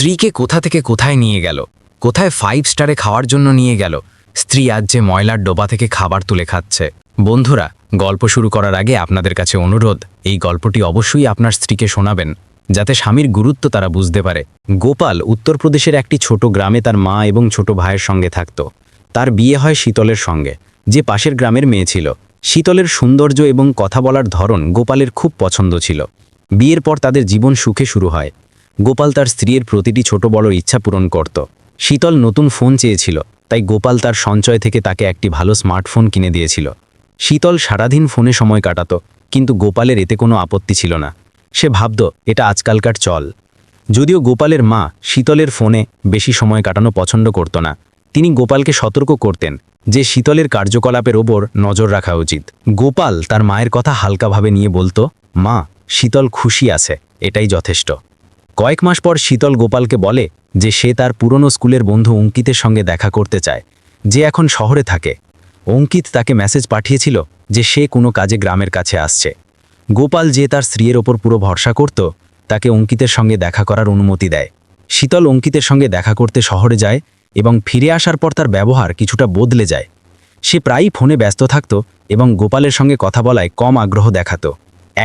স্ত্রীকে কোথা থেকে কোথায় নিয়ে গেল? কোথায় ফাইভ স্টারে খাওয়ার জন্য নিয়ে গেল? স্ত্রী আজ যে ময়লার ডোবা থেকে খাবার তুলে খাচ্ছে। বন্ধুরা, গল্প শুরু করার আগে আপনাদের কাছে অনুরোধ, এই গল্পটি অবশ্যই আপনার স্ত্রীকে শোনাবেন, যাতে স্বামীর গুরুত্ব তারা বুঝতে পারে। গোপাল উত্তরপ্রদেশের একটি ছোট গ্রামে তার মা এবং ছোট ভাইয়ের সঙ্গে থাকত। তার বিয়ে হয় শীতলের সঙ্গে। যে পাশের গ্রামের মেয়ে ছিল। শীতলের সৌন্দর্য এবং কথা বলার ধরন গোপালের খুব পছন্দ ছিল। বিয়ের পর তাদের জীবন সুখে শুরু হয়। গোপাল তার স্ত্রীর প্রতিটি ছোট বড় ইচ্ছা পূরণ করত। শীতল নতুন ফোন চেয়েছিল, তাই গোপাল তার সঞ্চয় থেকে তাকে একটি ভালো স্মার্টফোন কিনে দিয়েছিল। শীতল সারাদিন ফোনে সময় কাটাতো, কিন্তু গোপালের এতে কোনো আপত্তি ছিল না। সে ভাবত, এটা আজকালকার চল। যদিও গোপালের মা শীতলের ফোনে বেশি সময় কাটানো পছন্দ করত না, তিনি গোপালকে সতর্ক করতেন যে শীতলের কার্যকলাপের ওপর নজর রাখা উচিত। গোপাল তার মায়ের কথা হালকাভাবে নিয়ে বলতো, মা, শীতল খুশি আছে, এটাই যথেষ্ট। কয়েক মাস পর শীতল গোপালকে বলে যে সে তার পুরনো স্কুলের বন্ধু অঙ্কিতের সঙ্গে দেখা করতে চায়, যে এখন শহরে থাকে। অঙ্কিত তাকে মেসেজ পাঠিয়েছিল যে সে কোনো কাজে গ্রামের কাছে আসছে। গোপাল যে তার স্ত্রীর ওপর পুরো ভরসা করত, তাকে অঙ্কিতের সঙ্গে দেখা করার অনুমতি দেয়। শীতল অঙ্কিতের সঙ্গে দেখা করতে শহরে যায় এবং ফিরে আসার পর তার ব্যবহার কিছুটা বদলে যায়। সে প্রায়ই ফোনে ব্যস্ত থাকত এবং গোপালের সঙ্গে কথা বলায় কম আগ্রহ দেখাতো।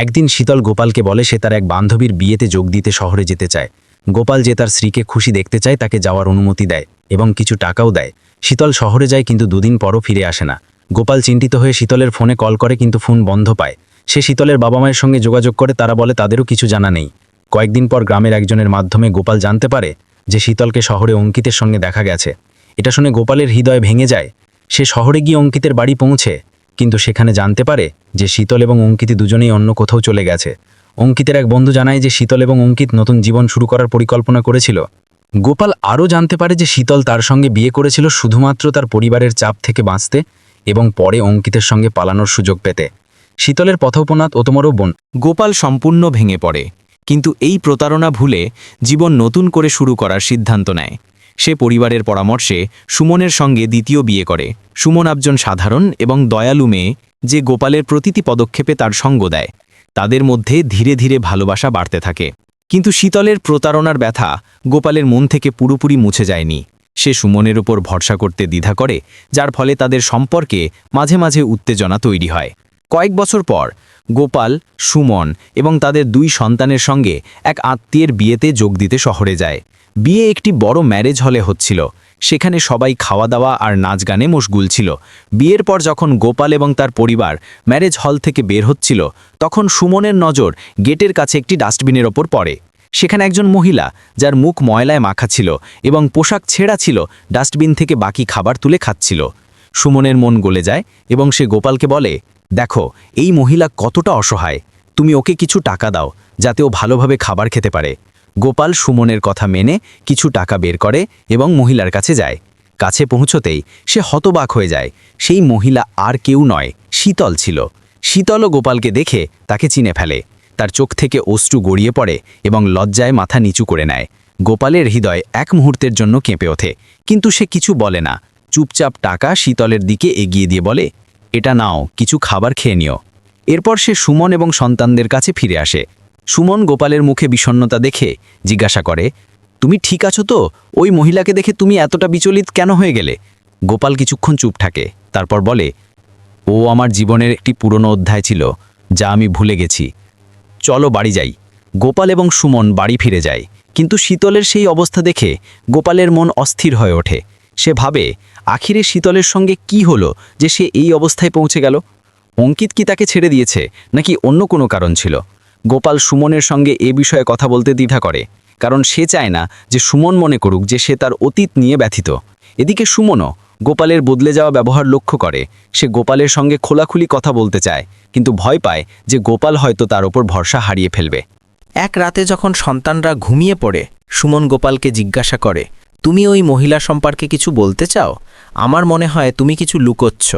একদিন শীতল গোপালকে বলে, সে তার এক বান্ধবীর বিয়েতে যোগ দিতে শহরে যেতে চায়। গোপাল যে তার স্ত্রীকে খুশি দেখতে চায়, তাকে যাওয়ার অনুমতি দেয় এবং কিছু টাকাও দেয়। শীতল শহরে যায় কিন্তু দুদিন পরও ফিরে আসে না। গোপাল চিন্তিত হয়ে শীতলের ফোনে কল করে, কিন্তু ফোন বন্ধ পায়। সে শীতলের বাবা মায়ের সঙ্গে যোগাযোগ করে, তারা বলে, তাদেরও কিছু জানা নেই। কয়েকদিন পর গ্রামের একজনের মাধ্যমে গোপাল জানতে পারে যে শীতলকে শহরে অঙ্কিতের সঙ্গে দেখা গেছে। এটা শুনে গোপালের হৃদয় ভেঙে যায়। সে শহরে গিয়ে অঙ্কিতের বাড়ি পৌঁছে। কিন্তু সেখানে জানতে পারে যে শীতল এবং অঙ্কিত দুজনেই অন্য কোথাও চলে গেছে। অঙ্কিতের এক বন্ধু জানায় যে শীতল এবং অঙ্কিত নতুন জীবন শুরু করার পরিকল্পনা করেছিল। গোপাল আরও জানতে পারে যে শীতল তার সঙ্গে বিয়ে করেছিল শুধুমাত্র তার পরিবারের চাপ থেকে বাঁচতে এবং পরে অঙ্কিতের সঙ্গে পালানোর সুযোগ পেতে। শীতলের পথোপনাথ অতমরও বোন। গোপাল সম্পূর্ণ ভেঙে পড়ে, কিন্তু এই প্রতারণা ভুলে জীবন নতুন করে শুরু করার সিদ্ধান্ত নেয়। সে পরিবারের পরামর্শে সুমনের সঙ্গে দ্বিতীয় বিয়ে করে। সুমন একজন সাধারণ এবং দয়ালু মেয়ে যে গোপালের প্রতিটি পদক্ষেপে তার সঙ্গ দেয়। তাদের মধ্যে ধীরে ধীরে ভালোবাসা বাড়তে থাকে। কিন্তু শীতলের প্রতারণার ব্যথা গোপালের মন থেকে পুরোপুরি মুছে যায়নি। সে সুমনের ওপর ভরসা করতে দ্বিধা করে, যার ফলে তাদের সম্পর্কে মাঝে মাঝে উত্তেজনা তৈরি হয়। কয়েক বছর পর গোপাল, সুমন এবং তাদের দুই সন্তানের সঙ্গে এক আত্মীয়ের বিয়েতে যোগ দিতে শহরে যায়। বিয়ে একটি বড় ম্যারেজ হলে হচ্ছিল। সেখানে সবাই খাওয়া দাওয়া আর নাচ গানে মশগুল ছিল। বিয়ের পর যখন গোপাল এবং তার পরিবার ম্যারেজ হল থেকে বের হচ্ছিল, তখন সুমনের নজর গেটের কাছে একটি ডাস্টবিনের ওপর পড়ে। সেখানে একজন মহিলা, যার মুখ ময়লায় মাখা ছিল এবং পোশাক ছেঁড়া ছিল, ডাস্টবিন থেকে বাকি খাবার তুলে খাচ্ছিল। সুমনের মন গলে যায় এবং সে গোপালকে বলে, দেখো, এই মহিলা কতটা অসহায়। তুমি ওকে কিছু টাকা দাও, যাতে ও ভালোভাবে খাবার খেতে পারে। গোপাল সুমনের কথা মেনে কিছু টাকা বের করে এবং মহিলার কাছে যায়। কাছে পৌঁছতেই সে হতবাক হয়ে যায়। সেই মহিলা আর কেউ নয়, শীতল ছিল। শীতলও গোপালকে দেখে তাকে চিনে ফেলে। তার চোখ থেকে অশ্রু গড়িয়ে পড়ে এবং লজ্জায় মাথা নিচু করে নেয়। গোপালের হৃদয় এক মুহূর্তের জন্য কেঁপে ওঠে, কিন্তু সে কিছু বলে না। চুপচাপ টাকা শীতলের দিকে এগিয়ে দিয়ে বলে, এটা নাও, কিছু খাবার খেয়ে নিও। এরপর সে সুমন এবং সন্তানদের কাছে ফিরে আসে। সুমন গোপালের মুখে বিষণ্ণতা দেখে জিজ্ঞাসা করে, তুমি ঠিক আছো তো? ওই মহিলাকে দেখে তুমি এতটা বিচলিত কেন হয়ে গেলে? গোপাল কিছুক্ষণ চুপ থাকে, তারপর বলে, ও আমার জীবনের একটি পুরনো অধ্যায় ছিল, যা আমি ভুলে গেছি। চলো বাড়ি যাই। গোপাল এবং সুমন বাড়ি ফিরে যায়, কিন্তু শীতলের সেই অবস্থা দেখে গোপালের মন অস্থির হয়ে ওঠে। সে ভাবে, আখিরে শীতলের সঙ্গে কি হলো যে সে এই অবস্থায় পৌঁছে গেল? অঙ্কিত কি তাকে ছেড়ে দিয়েছে, নাকি অন্য কোনো কারণ ছিল? গোপাল সুমনের সঙ্গে এ বিষয়ে কথা বলতে দ্বিধা করে, কারণ সে চায় না যে সুমন মনে করুক যে সে তার অতীত নিয়ে ব্যথিত। এদিকে সুমনও গোপালের বদলে যাওয়া ব্যবহার লক্ষ্য করে। সে গোপালের সঙ্গে খোলাখুলি কথা বলতে চায়, কিন্তু ভয় পায় যে গোপাল হয়তো তার ওপর ভরসা হারিয়ে ফেলবে। এক রাতে যখন সন্তানরা ঘুমিয়ে পড়ে, সুমন গোপালকে জিজ্ঞাসা করে, তুমি ওই মহিলা সম্পর্কে কিছু বলতে চাও? আমার মনে হয় তুমি কিছু লুকোচ্ছ।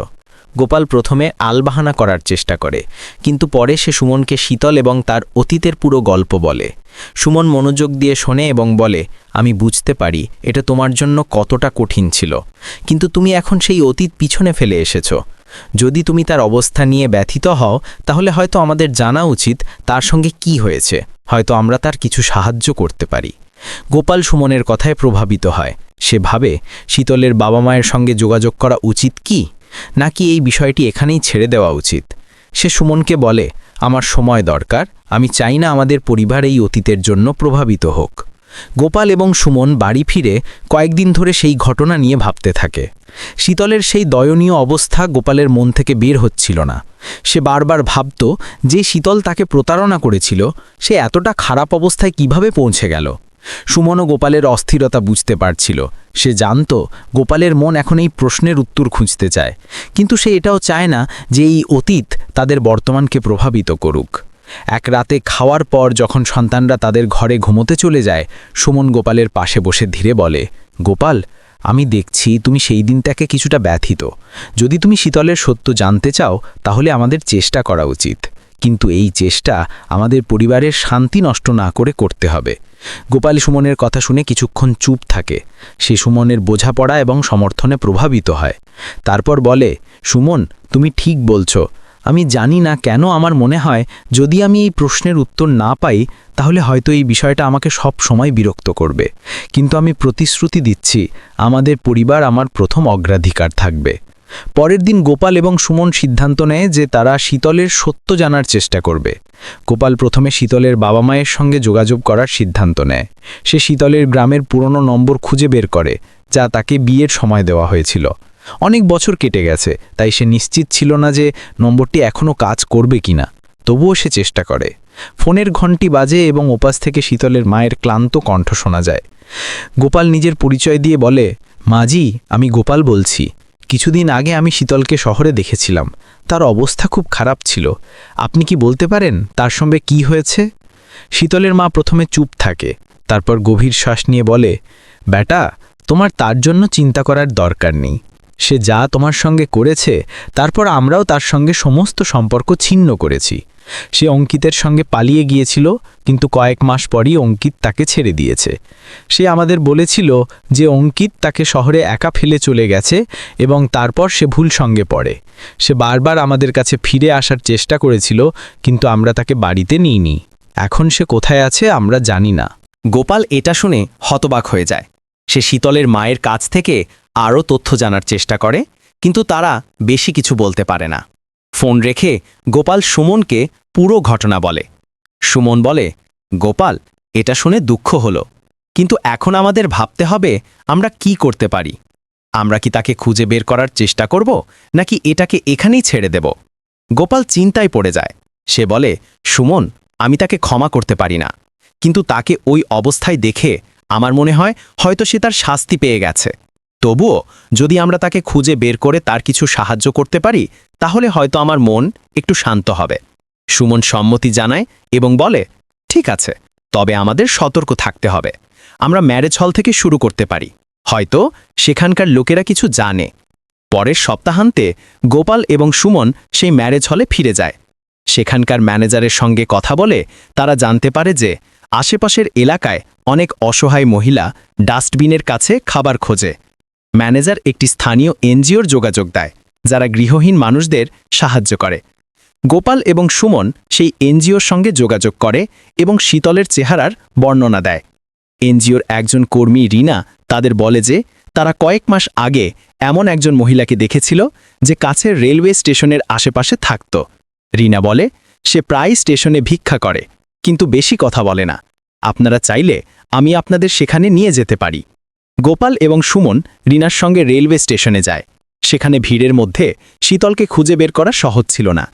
গোপাল প্রথমে আলবাহানা করার চেষ্টা করে, কিন্তু পরে সে সুমনকে শীতল এবং তার অতীতের পুরো গল্প বলে। সুমন মনোযোগ দিয়ে শোনে এবং বলে, আমি বুঝতে পারি, এটা তোমার জন্য কতটা কঠিন ছিল, কিন্তু তুমি এখন সেই অতীত পিছনে ফেলে এসেছ। যদি তুমি তার অবস্থা নিয়ে ব্যথিত হও, তাহলে হয়তো আমাদের জানা উচিত তার সঙ্গে কি হয়েছে, হয়তো আমরা তার কিছু সাহায্য করতে পারি। গোপাল সুমনের কথায় প্রভাবিত হয়, সে ভাবে, শীতলের বাবা মায়ের সঙ্গে যোগাযোগ করা উচিত কি? নাকি এই বিষয়টি এখানেই ছেড়ে দেওয়া উচিত? সে সুমনকে বলে, আমার সময় দরকার, আমি চাই না আমাদের পরিবার এই অতীতের জন্য প্রভাবিত হোক। গোপাল এবং সুমন বাড়ি ফিরে কয়েকদিন ধরে সেই ঘটনা নিয়ে ভাবতে থাকে। শীতলের সেই দয়নীয় অবস্থা গোপালের মন থেকে বের হচ্ছিল না। সে বারবার ভাবত, যে শীতল তাকে প্রতারণা করেছিল, সে এতটা খারাপ অবস্থায় কীভাবে পৌঁছে গেল? সুমনও গোপালের অস্থিরতা বুঝতে পারছিল। সে জানত গোপালের মন এখন এই প্রশ্নের উত্তর খুঁজতে চায়। কিন্তু সে এটাও চায় না যে এই অতীত তাদের বর্তমানকে প্রভাবিত করুক। এক রাতে খাওয়ার পর যখন সন্তানরা তাদের ঘরে ঘুমোতে চলে যায়, সুমন গোপালের পাশে বসে ধীরে বলে, গোপাল, আমি দেখছি তুমি সেই দিনটাকে কিছুটা ব্যথিত। যদি তুমি শীতলের সত্য জানতে চাও, তাহলে আমাদের চেষ্টা করা উচিত। কিন্তু এই চেষ্টা আমাদের পরিবারের শান্তি নষ্ট না করে করতে হবে। গোপাল সুমনের কথা শুনে কিছুক্ষণ চুপ থাকে। সে সুমনের বোঝাপড়া এবং সমর্থনে প্রভাবিত হয়। তারপর বলে, সুমন, তুমি ঠিক বলছো। আমি জানি না কেন আমার মনে হয় যদি আমি এই প্রশ্নের উত্তর না পাই, তাহলে হয়তো এই বিষয়টা আমাকে সব সময় বিরক্ত করবে। কিন্তু আমি প্রতিশ্রুতি দিচ্ছি, আমাদের পরিবার আমার প্রথম অগ্রাধিকার থাকবে। পরের দিন গোপাল এবং সুমন সিদ্ধান্ত নেয় যে তারা শীতলের সত্য জানার চেষ্টা করবে। গোপাল প্রথমে শীতলের বাবা মায়ের সঙ্গে যোগাযোগ করার সিদ্ধান্ত নেয়। সে শীতলের গ্রামের পুরনো নম্বর খুঁজে বের করে, যা তাকে বিয়ের সময় দেওয়া হয়েছিল। অনেক বছর কেটে গেছে, তাই সে নিশ্চিত ছিল না যে নম্বরটি এখনও কাজ করবে কিনা। তবুও সে চেষ্টা করে। ফোনের ঘন্টি বাজে এবং ওপাস থেকে শীতলের মায়ের ক্লান্ত কণ্ঠ শোনা যায়। গোপাল নিজের পরিচয় দিয়ে বলে মাজি আমি গোপাল বলছি। কিছুদিন আগে আমি শীতলকে শহরে দেখেছিলাম। তার অবস্থা খুব খারাপ ছিল। আপনি কি বলতে পারেন তার সঙ্গে কি হয়েছে? শীতলের মা প্রথমে চুপ থাকে, তারপর গভীর শ্বাস নিয়ে বলে, ব্যাটা, তোমার তার জন্য চিন্তা করার দরকার নেই। সে যা তোমার সঙ্গে করেছে, তারপর আমরাও তার সঙ্গে সমস্ত সম্পর্ক ছিন্ন করেছি। সে অঙ্কিতের সঙ্গে পালিয়ে গিয়েছিল, কিন্তু কয়েক মাস পরই অঙ্কিত তাকে ছেড়ে দিয়েছে। সে আমাদের বলেছিল যে অঙ্কিত তাকে শহরে একা ফেলে চলে গেছে এবং তারপর সে ভুল সঙ্গে পড়ে। সে বারবার আমাদের কাছে ফিরে আসার চেষ্টা করেছিল, কিন্তু আমরা তাকে বাড়িতে নিইনি। এখন সে কোথায় আছে আমরা জানি না। গোপাল এটা শুনে হতবাক হয়ে যায়। সে শীতলের মায়ের কাছ থেকে আরও তথ্য জানার চেষ্টা করে, কিন্তু তারা বেশি কিছু বলতে পারে না। ফোন রেখে গোপাল সুমনকে পুরো ঘটনা বলে। সুমন বলে, গোপাল, এটা শুনে দুঃখ হলো। কিন্তু এখন আমাদের ভাবতে হবে আমরা কি করতে পারি। আমরা কি তাকে খুঁজে বের করার চেষ্টা করব, নাকি এটাকে এখানেই ছেড়ে দেব? গোপাল চিন্তায় পড়ে যায়। সে বলে, সুমন, আমি তাকে ক্ষমা করতে পারি না। কিন্তু তাকে ওই অবস্থায় দেখে আমার মনে হয় হয়তো সে তার শাস্তি পেয়ে গেছে। তবুও যদি আমরা তাকে খুঁজে বের করে তার কিছু সাহায্য করতে পারি, তাহলে হয়তো আমার মন একটু শান্ত হবে। সুমন সম্মতি জানায় এবং বলে, ঠিক আছে, তবে আমাদের সতর্ক থাকতে হবে। আমরা ম্যারেজ হল থেকে শুরু করতে পারি। হয়তো সেখানকার লোকেরা কিছু জানে। পরের সপ্তাহান্তে গোপাল এবং সুমন সেই ম্যারেজ হলে ফিরে যায়। সেখানকার ম্যানেজারের সঙ্গে কথা বলে তারা জানতে পারে যে আশেপাশের এলাকায় অনেক অসহায় মহিলা ডাস্টবিনের কাছে খাবার খোঁজে। ম্যানেজার একটি স্থানীয় এনজিওর যোগাযোগ দেয়, যারা গৃহহীন মানুষদের সাহায্য করে। গোপাল এবং সুমন সেই এনজিওর সঙ্গে যোগাযোগ করে এবং শীতলের চেহারার বর্ণনা দেয়। এনজিওর একজন কর্মী রিনা তাদের বলে যে, তারা কয়েক মাস আগে এমন একজন মহিলাকে দেখেছিল যে কাছের রেলওয়ে স্টেশনের আশেপাশে থাকত। রিনা বলে, সে প্রায় স্টেশনে ভিক্ষা করে, কিন্তু বেশি কথা বলে না। আপনারা চাইলে আমি আপনাদের সেখানে নিয়ে যেতে পারি। গোপাল এবং সুমন রিনার সঙ্গে রেলওয়ে স্টেশনে যায়। সেখানে ভিড়ের মধ্যে শীতলকে খুঁজে বের করা সহজ ছিল না।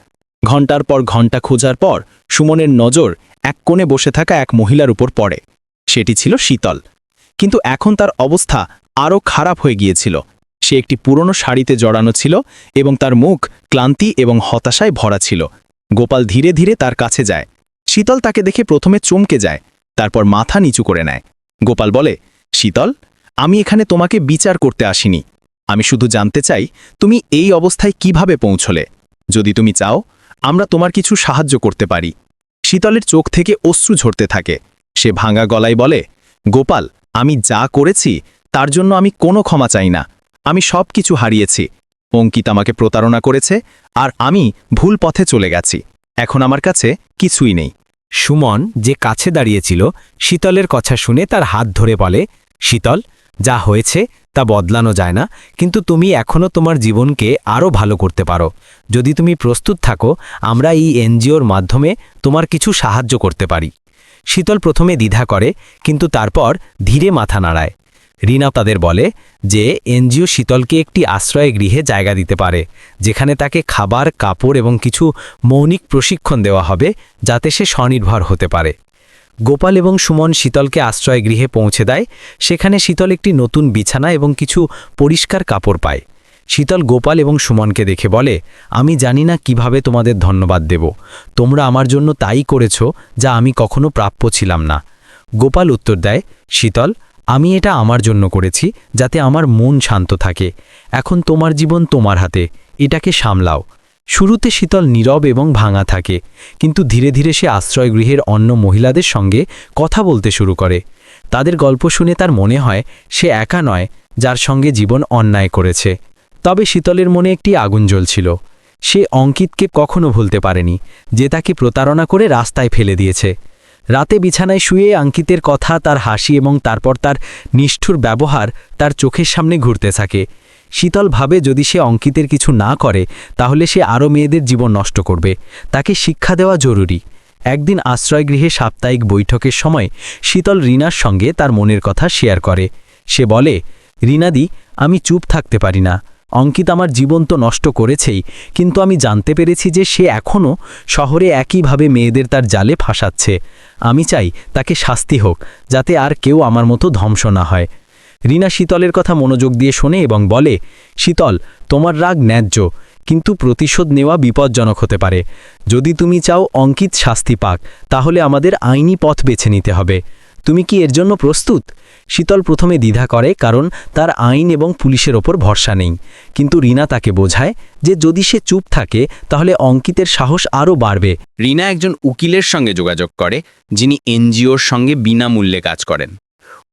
ঘণ্টার পর ঘণ্টা খোঁজার পর সুমনের নজর এক কোণে বসে থাকা এক মহিলার উপর পড়ে। সেটি ছিল শীতল। কিন্তু এখন তার অবস্থা আরও খারাপ হয়ে গিয়েছিল। সে একটি পুরনো শাড়িতে জড়ানো ছিল এবং তার মুখ ক্লান্তি এবং হতাশায় ভরা ছিল। গোপাল ধীরে ধীরে তার কাছে যায়। শীতল তাকে দেখে প্রথমে চমকে যায়, তারপর মাথা নিচু করে নেয়। গোপাল বলে, শীতল আমি এখানে তোমাকে বিচার করতে আসিনি। আমি শুধু জানতে চাই, তুমি এই অবস্থায় কীভাবে পৌঁছলে? যদি তুমি চাও, আমরা তোমার কিছু সাহায্য করতে পারি। শীতলের চোখ থেকে অশ্রু ঝরতে থাকে। সে ভাঙা গলায় বলে, গোপাল, আমি যা করেছি, তার জন্য আমি কোনো ক্ষমা চাই না। আমি সব কিছু হারিয়েছি। অঙ্কিত আমাকে প্রতারণা করেছে, আর আমি ভুল পথে চলে গেছি। এখন আমার কাছে কিছুই নেই। সুমন যে কাছে দাঁড়িয়েছিল, শীতলের কথা শুনে তার হাত ধরে বলে, শীতল যা হয়েছে তা বদলানো যায় না, কিন্তু তুমি এখনও তোমার জীবনকে আরও ভালো করতে পারো। যদি তুমি প্রস্তুত থাকো, আমরা এই এনজিওর মাধ্যমে তোমার কিছু সাহায্য করতে পারি। শীতল প্রথমে দ্বিধা করে, কিন্তু তারপর ধীরে মাথা নাড়ায়। রিনা তাদের বলে যে, এনজিও শীতলকে একটি আশ্রয় গৃহে জায়গা দিতে পারে, যেখানে তাকে খাবার, কাপড় এবং কিছু মৌলিক প্রশিক্ষণ দেওয়া হবে, যাতে সে স্বনির্ভর হতে পারে। গোপাল এবং সুমন শীতলকে আশ্রয় গৃহে পৌঁছে দেয়। সেখানে শীতল একটি নতুন বিছানা এবং কিছু পরিষ্কার কাপড় পায়। শীতল গোপাল এবং সুমনকে দেখে বলে, আমি জানি না কীভাবে তোমাদের ধন্যবাদ দেব। তোমরা আমার জন্য তাই করেছ যা আমি কখনো প্রাপ্য ছিলাম না। গোপাল উত্তর দেয়, শীতল, আমি এটা আমার জন্য করেছি যাতে আমার মন শান্ত থাকে। এখন তোমার জীবন তোমার হাতে। এটাকে সামলাও। শুরুতে শীতল নীরব এবং ভাঙা থাকে, কিন্তু ধীরে ধীরে সে আশ্রয়গৃহের অন্য মহিলাদের সঙ্গে কথা বলতে শুরু করে। তাদের গল্প শুনে তার মনে হয়, সে একা নয়, যার সঙ্গে জীবন অন্যায় করেছে। তবে শীতলের মনে একটি আগুন জ্বলছিল। সে অঙ্কিতকে কখনো ভুলতে পারেনি, যে তাকে প্রতারণা করে রাস্তায় ফেলে দিয়েছে। রাতে বিছানায় শুয়ে অঙ্কিতের কথা, তার হাসি এবং তারপর তার নিষ্ঠুর ব্যবহার তার চোখের সামনে ঘুরতে থাকে। শীতল ভাবে যদি সে অঙ্কিতের কিছু না করে, তাহলে সে আরও মেয়েদের জীবন নষ্ট করবে। তাকে শিক্ষা দেওয়া জরুরি। একদিন আশ্রয়গৃহে সাপ্তাহিক বৈঠকের সময় শীতল রিনার সঙ্গে তার মনের কথা শেয়ার করে। সে বলে, রিনাদি, আমি চুপ থাকতে পারি না। অঙ্কিত আমার জীবন তো নষ্ট করেছেই, কিন্তু আমি জানতে পেরেছি যে সে এখনও শহরে একইভাবে মেয়েদের তার জালে ফাঁসাচ্ছে। আমি চাই তাকে শাস্তি হোক, যাতে আর কেউ আমার মতো ধ্বংস না হয়। রিনা শীতলের কথা মনোযোগ দিয়ে শোনে এবং বলে, শীতল, তোমার রাগ ন্যায্য, কিন্তু প্রতিশোধ নেওয়া বিপজ্জনক হতে পারে। যদি তুমি চাও অঙ্কিত শাস্তি পাক, তাহলে আমাদের আইনি পথ বেছে নিতে হবে। তুমি কি এর জন্য প্রস্তুত? শীতল প্রথমে দ্বিধা করে, কারণ তার আইন এবং পুলিশের ওপর ভরসা নেই। কিন্তু রিনা তাকে বোঝায় যে যদি সে চুপ থাকে, তাহলে অঙ্কিতের সাহস আরও বাড়বে। রিনা একজন উকিলের সঙ্গে যোগাযোগ করে, যিনি এনজিওর সঙ্গে বিনামূল্যে কাজ করেন।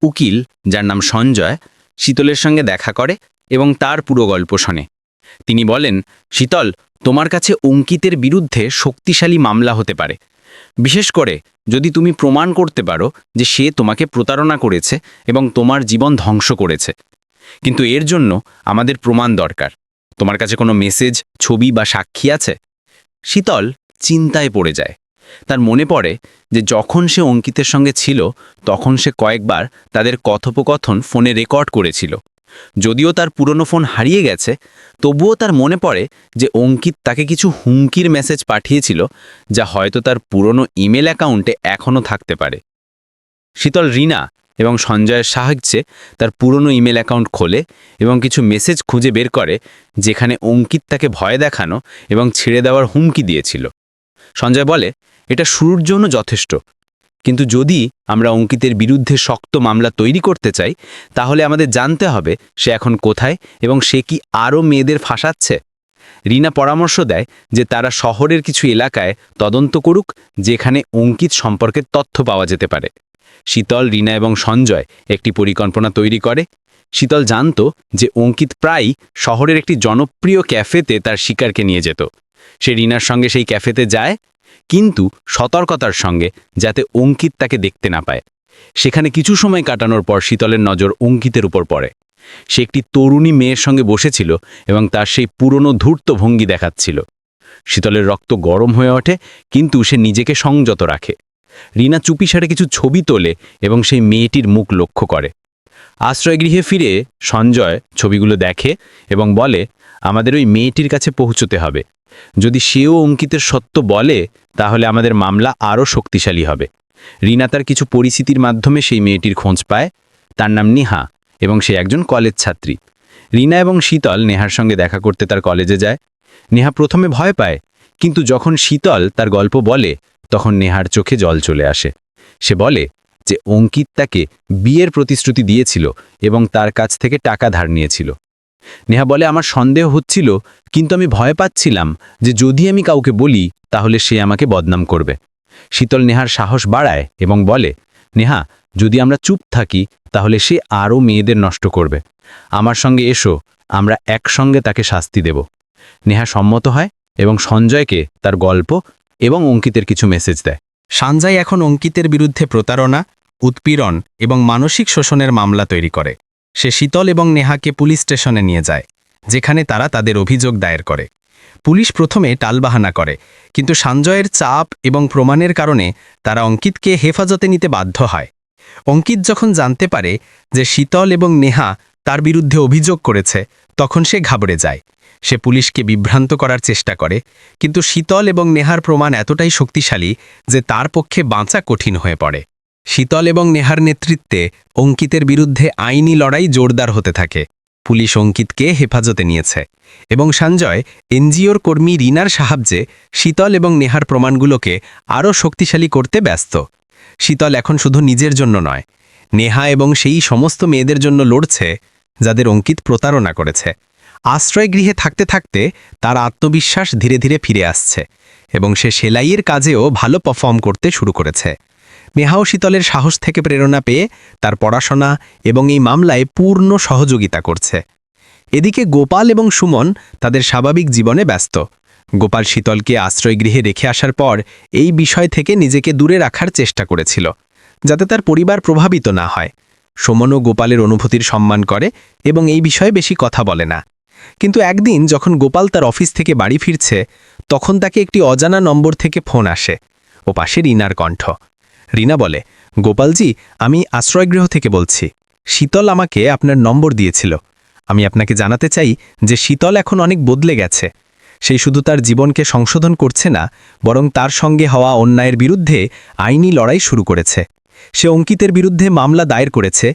উকিল, যার নাম সঞ্জয়, শীতলের সঙ্গে দেখা করে এবং তার পুরো গল্প শোনে। তিনি বলেন, শীতল, তোমার কাছে অঙ্কিতের বিরুদ্ধে শক্তিশালী মামলা হতে পারে। বিশেষ করে যদি তুমি প্রমাণ করতে পারো যে সে তোমাকে প্রতারণা করেছে এবং তোমার জীবন ধ্বংস করেছে। কিন্তু এর জন্য আমাদের প্রমাণ দরকার। তোমার কাছে কোনো মেসেজ, ছবি বা সাক্ষী আছে? শীতল চিন্তায় পড়ে যায়। তার মনে পড়ে যে যখন সে অঙ্কিতের সঙ্গে ছিল, তখন সে কয়েকবার তাদের কথোপকথন ফোনে রেকর্ড করেছিল। যদিও তার পুরনো ফোন হারিয়ে গেছে, তবুও তার মনে পড়ে যে অঙ্কিত তাকে কিছু হুমকির মেসেজ পাঠিয়েছিল, যা হয়তো তার পুরনো ইমেল অ্যাকাউন্টে এখনও থাকতে পারে। শীতল রিনা এবং সঞ্জয়ের সাহায্যে তার পুরনো ইমেল অ্যাকাউন্ট খোলে এবং কিছু মেসেজ খুঁজে বের করে, যেখানে অঙ্কিত তাকে ভয় দেখানো এবং ছেড়ে দেওয়ার হুমকি দিয়েছিল। সঞ্জয় বলে এটা শুরুর জন্য যথেষ্ট। কিন্তু যদি আমরা অঙ্কিতের বিরুদ্ধে শক্ত মামলা তৈরি করতে চাই, তাহলে আমাদের জানতে হবে সে এখন কোথায় এবং সে কি আরও মেয়েদের ফাঁসাচ্ছে। রিনা পরামর্শ দেয় যে তারা শহরের কিছু এলাকায় তদন্ত করুক, যেখানে অঙ্কিত সম্পর্কে তথ্য পাওয়া যেতে পারে। শীতল, রিনা এবং সঞ্জয় একটি পরিকল্পনা তৈরি করে। শীতল জানত যে অঙ্কিত প্রায়ই শহরের একটি জনপ্রিয় ক্যাফেতে তার শিকারকে নিয়ে যেত। সে রিনার সঙ্গে সেই ক্যাফেতে যায় কিন্তু সতর্কতার সঙ্গে যাতে অঙ্কিত তাকে দেখতে না পায়। সেখানে কিছু সময় কাটানোর পর শীতলের নজর অঙ্কিতের উপর পড়ে। সে একটি তরুণী মেয়ের সঙ্গে বসেছিল এবং তার সেই পুরনো ধূর্ত ভঙ্গি দেখাচ্ছিল। শীতলের রক্ত গরম হয়ে ওঠে, কিন্তু সে নিজেকে সংযত রাখে। রিনা চুপিসারে কিছু ছবি তোলে এবং সেই মেয়েটির মুখ লক্ষ্য করে। আশ্রয়গৃহে ফিরে সঞ্জয় ছবিগুলো দেখে এবং বলে, আমাদের ওই মেয়েটির কাছে পৌঁছতে হবে। যদি সেও অঙ্কিতের সত্য বলে তাহলে আমাদের মামলা আরও শক্তিশালী হবে। রিনা তার কিছু পরিস্থিতির মাধ্যমে সেই মেয়েটির খোঁজ পায়। তার নাম নিহা এবং সে একজন কলেজ ছাত্রী। রিনা এবং শীতল নেহার সঙ্গে দেখা করতে তার কলেজে যায়। নেহা প্রথমে ভয় পায়, কিন্তু যখন শীতল তার গল্প বলে, তখন নেহার চোখে জল চলে আসে। সে বলে যে অঙ্কিত তাকে বিয়ের প্রতিশ্রুতি দিয়েছিল এবং তার কাছ থেকে টাকা ধার নিয়েছিল। নেহা বলে, আমার সন্দেহ হচ্ছিল, কিন্তু আমি ভয় পাচ্ছিলাম যে যদি আমি কাউকে বলি, তাহলে সে আমাকে বদনাম করবে। শীতল নেহার সাহস বাড়ায় এবং বলে, নেহা, যদি আমরা চুপ থাকি, তাহলে সে আরও মেয়েদের নষ্ট করবে। আমার সঙ্গে এসো, আমরা একসঙ্গে তাকে শাস্তি দেব। নেহা সম্মত হয় এবং সঞ্জয়কে তার গল্প এবং অঙ্কিতের কিছু মেসেজ দেয়। সানজাই এখন অঙ্কিতের বিরুদ্ধে প্রতারণা, উৎপীড়ন এবং মানসিক শোষণের মামলা তৈরি করে। সে শীতল এবং নেহাকে পুলিশ স্টেশনে নিয়ে যায়, যেখানে তারা তাদের অভিযোগ দায়ের করে। পুলিশ প্রথমে টালবাহানা করে, কিন্তু সঞ্জয়ের চাপ এবং প্রমাণের কারণে তারা অঙ্কিতকে হেফাজতে নিতে বাধ্য হয়। অঙ্কিত যখন জানতে পারে যে শীতল এবং নেহা তার বিরুদ্ধে অভিযোগ করেছে, তখন সে ঘাবড়ে যায়। সে পুলিশকে বিভ্রান্ত করার চেষ্টা করে, কিন্তু শীতল এবং নেহার প্রমাণ এতটাই শক্তিশালী যে তার পক্ষে বাঁচা কঠিন হয়ে পড়ে। শীতল এবং নেহার নেতৃত্বে অঙ্কিতের বিরুদ্ধে আইনি লড়াই জোরদার হতে থাকে। পুলিশ অঙ্কিতকে হেফাজতে নিয়েছে এবং সঞ্জয় এনজিওর কর্মী রিনার সাহায্যে শীতল এবং নেহার প্রমাণগুলোকে আরও শক্তিশালী করতে ব্যস্ত। শীতল এখন শুধু নিজের জন্য নয়, নেহা এবং সেই সমস্ত মেয়েদের জন্য লড়ছে, যাদের অঙ্কিত প্রতারণা করেছে। আশ্রয়গৃহে থাকতে থাকতে তার আত্মবিশ্বাস ধীরে ধীরে ফিরে আসছে এবং সে সেলাইয়ের কাজেও ভালো পারফর্ম করতে শুরু করেছে। নেহাও শীতলের সাহস থেকে প্রেরণা পেয়ে তার পড়াশোনা এবং এই মামলায় পূর্ণ সহযোগিতা করছে। এদিকে গোপাল এবং সুমন তাদের স্বাভাবিক জীবনে ব্যস্ত। গোপাল শীতলকে আশ্রয়গৃহে রেখে আসার পর এই বিষয় থেকে নিজেকে দূরে রাখার চেষ্টা করেছিল, যাতে তার পরিবার প্রভাবিত না হয়। সুমনও গোপালের অনুভূতির সম্মান করে এবং এই বিষয়ে বেশি কথা বলে না। কিন্তু একদিন যখন গোপাল তার অফিস থেকে বাড়ি ফিরছে, তখন তাকে একটি অজানা নম্বর থেকে ফোন আসে। ও পাশে রিনার কণ্ঠ। রিনা বলে, গোপালজি, আমি আশ্রয়গৃহ থেকে বলছি। শীতল আমাকে আপনার নম্বর দিয়েছিল। আমি আপনাকে জানাতে চাই যে শীতল এখন অনেক বদলে গেছে। সেই শুধু তার জীবনকে সংশোধন করছে না, বরং তার সঙ্গে হওয়া অন্যায়ের বিরুদ্ধে আইনি লড়াই শুরু করেছে। সে অঙ্কিতের বিরুদ্ধে মামলা দায়ের করেছে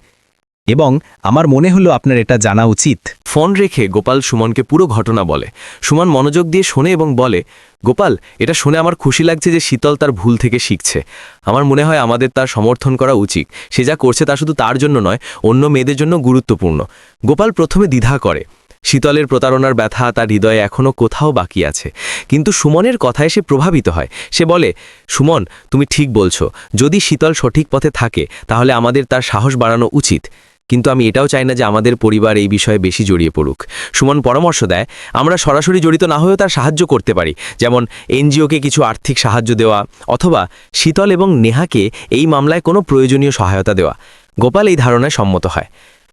এবং আমার মনে হলো আপনার এটা জানা উচিত। ফোন রেখে গোপাল সুমনকে পুরো ঘটনা বলে। সুমন মনোযোগ দিয়ে শোনে এবং বলে, গোপাল, এটা শুনে আমার খুশি লাগছে যে শীতল তার ভুল থেকে শিখছে। আমার মনে হয় আমাদের তার সমর্থন করা উচিত। সে যা করছে তা শুধু তার জন্য নয়, অন্য মেয়েদের জন্য গুরুত্বপূর্ণ গোপাল প্রথমে দ্বিধা করে। শীতলের প্রতারণার ব্যথা তার হৃদয়ে এখনও কোথাও বাকি আছে। কিন্তু সুমনের কথায় সে প্রভাবিত হয়। সে বলে, সুমন, তুমি ঠিক বলছো। যদি শীতল সঠিক পথে থাকে, তাহলে আমাদের তার সাহস বাড়ানো উচিত। কিন্তু আমি এটাও চাই না যে আমাদের পরিবার এই বিষয়ে বেশি জড়িয়ে পড়ুক। সুমন পরামর্শ দেয়, আমরা সরাসরি জড়িত না হয়েও তার সাহায্য করতে পারি। যেমন এনজিওকে কিছু আর্থিক সাহায্য দেওয়া অথবা শীতল এবং নেহাকে এই মামলায় কোনো প্রয়োজনীয় সহায়তা দেওয়া। গোপাল এই ধারণায় সম্মত হয়।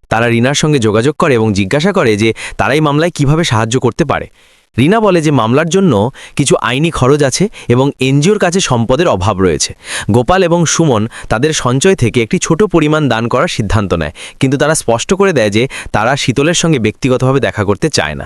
তারা রিনার সঙ্গে যোগাযোগ করে এবং জিজ্ঞাসা করে যে তারা এই মামলায় কীভাবে সাহায্য করতে পারে। রিনা বলে যে মামলার জন্য কিছু আইনি খরচ আছে এবং এনজিওর কাছে সম্পদের অভাব রয়েছে। গোপাল এবং সুমন তাদের সঞ্চয় থেকে একটি ছোট পরিমাণ দান করার সিদ্ধান্ত নেয়। কিন্তু তারা স্পষ্ট করে দেয় যে তারা শীতলের সঙ্গে ব্যক্তিগতভাবে দেখা করতে চায় না।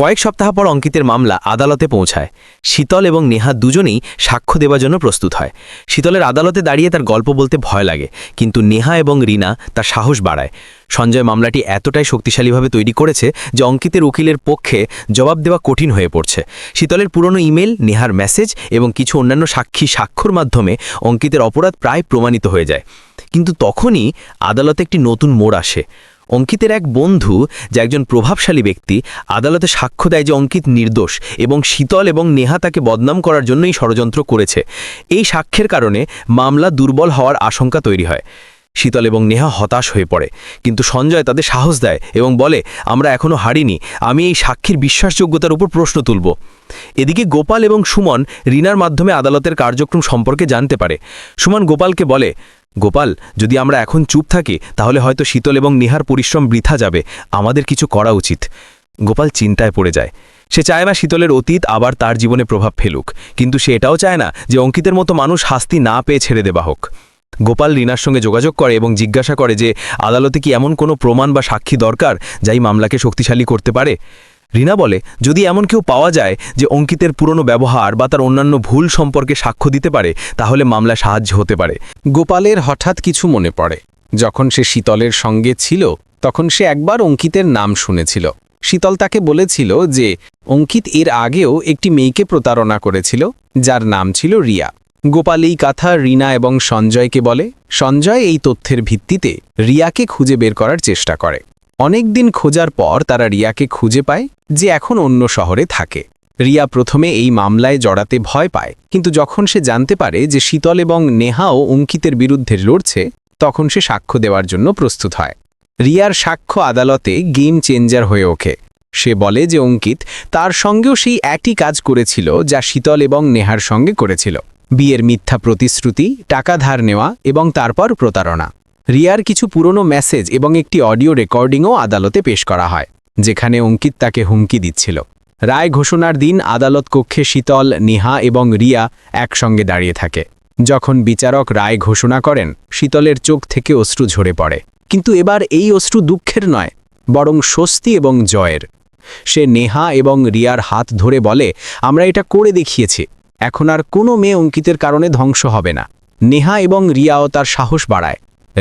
কয়েক সপ্তাহ পর অঙ্কিতের মামলা আদালতে পৌঁছায়। শীতল এবং নেহা দুজনেই সাক্ষ্য দেওয়ার জন্য প্রস্তুত হয়। শীতলের আদালতে দাঁড়িয়ে তার গল্প বলতে ভয় লাগে, কিন্তু নেহা এবং রিনা তার সাহস বাড়ায়। সঞ্জয় মামলাটি এতটাই শক্তিশালীভাবে তৈরি করেছে যে অঙ্কিতের উকিলের পক্ষে জবাব দেওয়া কঠিন হয়ে পড়ছে। শীতলের পুরনো ইমেল, নেহার মেসেজ এবং কিছু অন্যান্য সাক্ষী সাক্ষ্যর মাধ্যমে অঙ্কিতের অপরাধ প্রায় প্রমাণিত হয়ে যায়। কিন্তু তখনই আদালতে একটি নতুন মোড় আসে। অঙ্কিতের এক বন্ধু, যে একজন প্রভাবশালী ব্যক্তি, আদালতে সাক্ষ্য দেয় যে অঙ্কিত নির্দোষ এবং শীতল এবং নেহা তাকে বদনাম করার জন্যই ষড়যন্ত্র করেছে। এই সাক্ষ্যের কারণে মামলা দুর্বল হওয়ার আশঙ্কা তৈরি হয়। শীতল এবং নেহা হতাশ হয়ে পড়ে। কিন্তু সঞ্জয় তাদের সাহস দেয় এবং বলে, আমরা এখনও হারিনি। আমি এই সাক্ষীর বিশ্বাসযোগ্যতার উপর প্রশ্ন তুলব। এদিকে গোপাল এবং সুমন রিনার মাধ্যমে আদালতের কার্যক্রম সম্পর্কে জানতে পারে। সুমন গোপালকে বলে, গোপাল, যদি আমরা এখন চুপ থাকি, তাহলে হয়তো শীতল এবং নিহার পরিশ্রম বৃথা যাবে। আমাদের কিছু করা উচিত। গোপাল চিন্তায় পড়ে যায়। সে চায় না শীতলের অতীত আবার তার জীবনে প্রভাব ফেলুক। কিন্তু সে এটাও চায় না যে অঙ্কিতের মতো মানুষ শাস্তি না পেয়ে ছেড়ে দেওয়া হোক। গোপাল রিনার সঙ্গে যোগাযোগ করে এবং জিজ্ঞাসা করে যে, আদালতে কি এমন কোনো প্রমাণ বা সাক্ষী দরকার যাই মামলাকে শক্তিশালী করতে পারে? রিনা বলে, যদি এমন কেউ পাওয়া যায় যে অঙ্কিতের পুরনো ব্যবহার বা তার অন্যান্য ভুল সম্পর্কে সাক্ষ্য দিতে পারে, তাহলে মামলা সাহায্য হতে পারে। গোপালের হঠাৎ কিছু মনে পড়ে। যখন সে শীতলের সঙ্গে ছিল, তখন সে একবার অঙ্কিতের নাম শুনেছিল। শীতল তাকে বলেছিল যে, অঙ্কিত এর আগেও একটি মেয়েকে প্রতারণা করেছিল, যার নাম ছিল রিয়া। গোপাল এই কথা রিনা এবং সঞ্জয়কে বলে, সঞ্জয় এই তথ্যের ভিত্তিতে রিয়াকে খুঁজে বের করার চেষ্টা করে। অনেক দিন খোঁজার পর তারা রিয়াকে খুঁজে পায় যে এখন অন্য শহরে থাকে। রিয়া প্রথমে এই মামলায় জড়াতে ভয় পায়, কিন্তু যখন সে জানতে পারে যে শীতল এবং নেহাও অঙ্কিতের বিরুদ্ধে লড়ছে, তখন সে সাক্ষ্য দেওয়ার জন্য প্রস্তুত হয়। রিয়ার সাক্ষ্য আদালতে গেম চেঞ্জার হয়ে ওঠে। সে বলে যে অঙ্কিত তার সঙ্গেও সেই একই কাজ করেছিল যা শীতল এবং নেহার সঙ্গে করেছিল। বিয়ের মিথ্যা প্রতিশ্রুতি, টাকা ধার নেওয়া এবং তারপর প্রতারণা। রিয়ার কিছু পুরনো মেসেজ এবং একটি অডিও রেকর্ডিংও আদালতে পেশ করা হয়, যেখানে অঙ্কিত তাকে হুমকি দিচ্ছিল। রায় ঘোষণার দিন আদালত কক্ষে শীতল, নিহা এবং রিয়া একসঙ্গে দাঁড়িয়ে থাকে। যখন বিচারক রায় ঘোষণা করেন, শীতলের চোখ থেকে অশ্রু ঝরে পড়ে। কিন্তু এবার এই অশ্রু দুঃখের নয়, বরং স্বস্তি এবং জয়ের। সে নেহা এবং রিয়ার হাত ধরে বলে, আমরা এটা করে দেখিয়েছি। এখন আর কোনো মেয়ে অঙ্কিতের কারণে ধ্বংস হবে না। নেহা এবং রিয়াও তার সাহস বাড়ায়।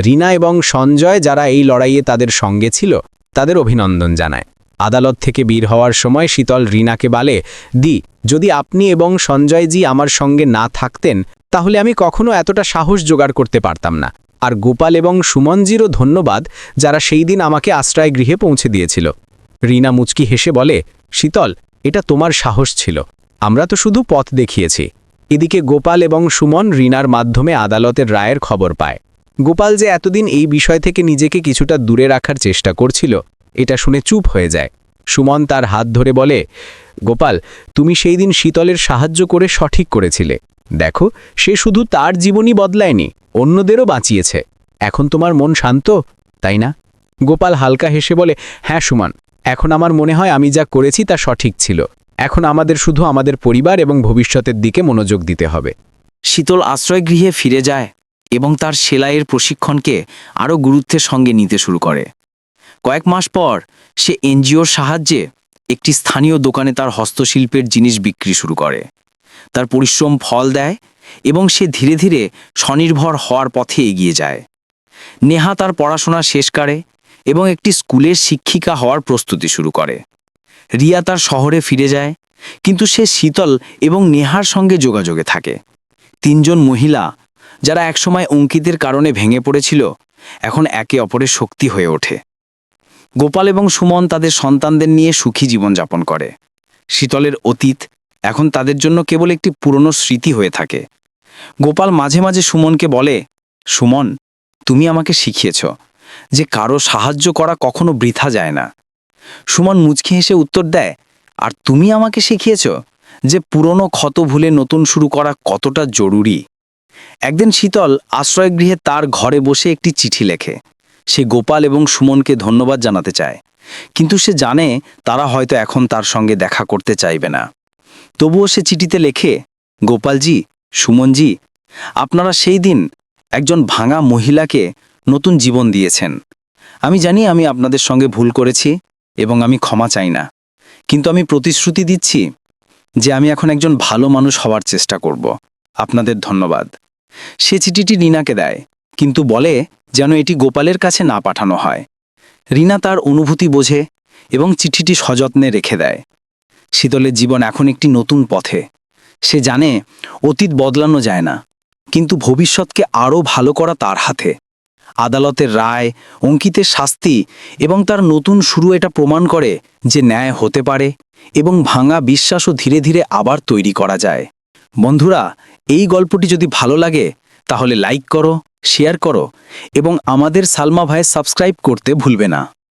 রিনা এবং সঞ্জয় যারা এই লড়াইয়ে তাদের সঙ্গে ছিল, তাদের অভিনন্দন জানায়। আদালত থেকে বের হওয়ার সময় শীতল রিনাকে বলে, দি, যদি আপনি এবং সঞ্জয়জি আমার সঙ্গে না থাকতেন, তাহলে আমি কখনো এতটা সাহস জোগাড় করতে পারতাম না। আর গোপাল এবং সুমনজিরও ধন্যবাদ যারা সেই দিন আমাকে আশ্রয় গৃহে পৌঁছে দিয়েছিল। রিনা মুচকি হেসে বলে, শীতল, এটা তোমার সাহস ছিল। আমরা তো শুধু পথ দেখিয়েছি। এদিকে গোপাল এবং সুমন রিনার মাধ্যমে আদালতের রায়ের খবর পায়। গোপাল যে এতদিন এই বিষয় থেকে নিজেকে কিছুটা দূরে রাখার চেষ্টা করছিল, এটা শুনে চুপ হয়ে যায়। সুমন তার হাত ধরে বলে, গোপাল, তুমি সেই দিন শীতলের সাহায্য করে সঠিক করেছিলে। দেখো, সে শুধু তার জীবনই বদলায়নি, অন্যদেরও বাঁচিয়েছে। এখন তোমার মন শান্ত, তাই না? গোপাল হালকা হেসে বলে হ্যাঁ সুমন, এখন আমার মনে হয় আমি যা করেছি তা সঠিক ছিল। এখন আমাদের শুধু আমাদের পরিবার এবং ভবিষ্যতের দিকে মনোযোগ দিতে হবে। শীতল আশ্রয়গৃহে ফিরে যায় এবং তার সেলাইয়ের প্রশিক্ষণকে আরও গুরুত্বের সঙ্গে নিতে শুরু করে। কয়েক মাস পর সে এনজিওর সাহায্যে একটি স্থানীয় দোকানে তার হস্তশিল্পের জিনিস বিক্রি শুরু করে। তার পরিশ্রম ফল দেয় এবং সে ধীরে ধীরে স্বনির্ভর হওয়ার পথে এগিয়ে যায়। নেহা তার পড়াশোনা শেষ করে এবং একটি স্কুলের শিক্ষিকা হওয়ার প্রস্তুতি শুরু করে। রিয়া তার শহরে ফিরে যায়, কিন্তু সে শীতল এবং নেহার সঙ্গে যোগাযোগে থাকে। তিনজন মহিলা, যারা একসময় অঙ্কিতের কারণে ভেঙে পড়েছিল, এখন একে অপরের শক্তি হয়ে ওঠে। গোপাল এবং সুমন তাদের সন্তানদের নিয়ে সুখী জীবনযাপন করে। শীতলের অতীত এখন তাদের জন্য কেবল একটি পুরনো স্মৃতি হয়ে থাকে। গোপাল মাঝে মাঝে সুমনকে বলে, সুমন, তুমি আমাকে শিখিয়েছ যে কারও সাহায্য করা কখনো বৃথা যায় না। সুমন মুচকি হেসে উত্তর দেয়, আর তুমি আমাকে শিখিয়েছ যে পুরনো ক্ষত ভুলে নতুন শুরু করা কতটা জরুরি। একদিন শীতল আশ্রয়গৃহে তার ঘরে বসে একটি চিঠি লেখে। সে গোপাল এবং সুমনকে ধন্যবাদ জানাতে চায়, কিন্তু সে জানে তারা হয়তো এখন তার সঙ্গে দেখা করতে চাইবে না। তবুও সে চিঠিতে লেখে, গোপালজি, সুমনজি, আপনারা সেই দিন একজন ভাঙা মহিলাকে নতুন জীবন দিয়েছেন। আমি জানি আমি আপনাদের সঙ্গে ভুল করেছি এবং আমি ক্ষমা চাই না। কিন্তু আমি প্রতিশ্রুতি দিচ্ছি যে আমি এখন একজন ভালো মানুষ হওয়ার চেষ্টা করব। আপনাদের ধন্যবাদ। সে চিঠিটি রিনাকে দেয়, কিন্তু বলে যেন এটি গোপালের কাছে না পাঠানো হয়। রিনা তার অনুভূতি বোঝে এবং চিঠিটি সযত্নে রেখে দেয়। শীতলের জীবন এখন একটি নতুন পথে। সে জানে অতীত বদলানো যায় না, কিন্তু ভবিষ্যৎকে আরও ভালো করা তার হাতে। আদালতের রায়, অঙ্কিতের শাস্তি এবং তার নতুন শুরু এটা প্রমাণ করে যে ন্যায় হতে পারে এবং ভাঙা বিশ্বাসও ধীরে ধীরে আবার তৈরি করা যায়। বন্ধুরা, এই গল্পটি যদি ভালো লাগে, তাহলে লাইক করো, শেয়ার করো এবং আমাদের সালমা ভাই সাবস্ক্রাইব করতে ভুলবে না।